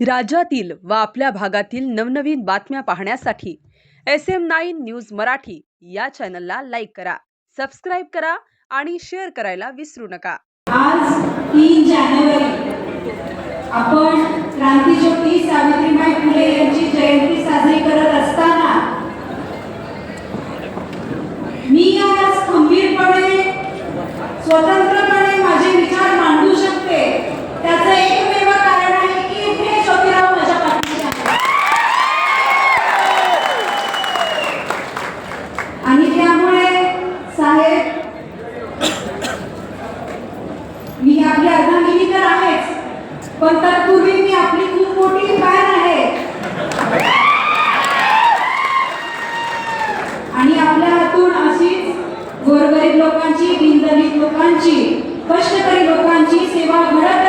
राज्यातील व आपल्या भागातील नवनवीन बातम्या पाहण्यासाठी S M nine news Marathi या चॅनलला लाईक करा सबस्क्राईब करा आणि शेअर करायला विसरू नका. आज तीन जानेवारी आपण क्रांतीज्योती सावित्रीबाई फुले यांची जयंती साजरी करत असताना मी आज खंबीरपणे स्वतंत्रपणे तर आहेच. पण तत्पूर्वी मी आपली खूप मोठी फॅन आहे. आणि आपल्या हातून अशीच गोरगरीब लोकांची निंदलित लोकांची कष्टकरी लोकांची सेवा घडत